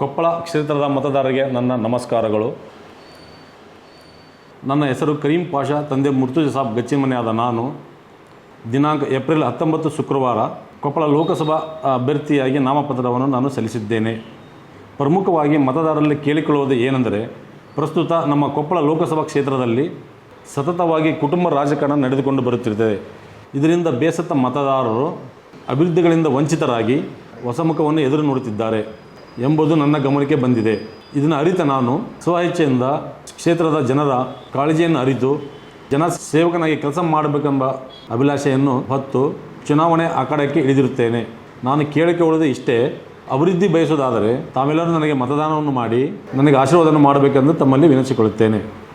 ಕೊಪ್ಪಳ ಕ್ಷೇತ್ರದ ಮತದಾರರಿಗೆ ನನ್ನ ನಮಸ್ಕಾರಗಳು. ನನ್ನ ಹೆಸರು ಕರೀಂ ಪಾಷಾ, ತಂದೆ ಮುರ್ತುಜ ಸಾಬ್ ಗಚ್ಚಿಮನೆಯಾದ ನಾನು. ದಿನಾಂಕ ಏಪ್ರಿಲ್ ಹತ್ತೊಂಬತ್ತು ಶುಕ್ರವಾರ ಕೊಪ್ಪಳ ಲೋಕಸಭಾ ಅಭ್ಯರ್ಥಿಯಾಗಿ ನಾಮಪತ್ರವನ್ನು ನಾನು ಸಲ್ಲಿಸಿದ್ದೇನೆ. ಪ್ರಮುಖವಾಗಿ ಮತದಾರರಲ್ಲಿ ಕೇಳಿಕೊಳ್ಳುವುದು ಏನೆಂದರೆ, ಪ್ರಸ್ತುತ ನಮ್ಮ ಕೊಪ್ಪಳ ಲೋಕಸಭಾ ಕ್ಷೇತ್ರದಲ್ಲಿ ಸತತವಾಗಿ ಕುಟುಂಬ ರಾಜಕಾರಣ ನಡೆದುಕೊಂಡು ಬರುತ್ತಿರುತ್ತದೆ ಇದರಿಂದ ಬೇಸತ್ತ ಮತದಾರರು ಅಭಿವೃದ್ಧಿಗಳಿಂದ ವಂಚಿತರಾಗಿ ಹೊಸಮುಖವನ್ನು ಎದುರು ನೋಡುತ್ತಿದ್ದಾರೆ. ಎಂಬುದು ನನ್ನ ಗಮನಕ್ಕೆ ಬಂದಿದೆ. ಇದನ್ನು ಅರಿತ ನಾನು. ಸ್ವಇಚ್ಛೆಯಿಂದ ಕ್ಷೇತ್ರದ ಜನರ ಕಾಳಜಿಯನ್ನು ಅರಿತು, ಜನ ಸೇವಕನಾಗಿ ಕೆಲಸ ಮಾಡಬೇಕೆಂಬ ಅಭಿಲಾಷೆಯನ್ನು ಹೊತ್ತು ಚುನಾವಣೆ ಅಖಾಡಕ್ಕೆ ಇಳಿದಿರುತ್ತೇನೆ. ನಾನು ಕೇಳಿಕೊಳ್ಳುವುದು ಇಷ್ಟೇ, ಅಭಿವೃದ್ಧಿ ಬಯಸುವುದಾದರೆ ತಾವೆಲ್ಲರೂ ನನಗೆ ಮತದಾನವನ್ನು ಮಾಡಿ, ನನಗೆ ಆಶೀರ್ವಾದವನ್ನು ಮಾಡಬೇಕೆಂದು ತಮ್ಮಲ್ಲಿ ವಿನಂತಿಸಿಕೊಳ್ಳುತ್ತೇನೆ.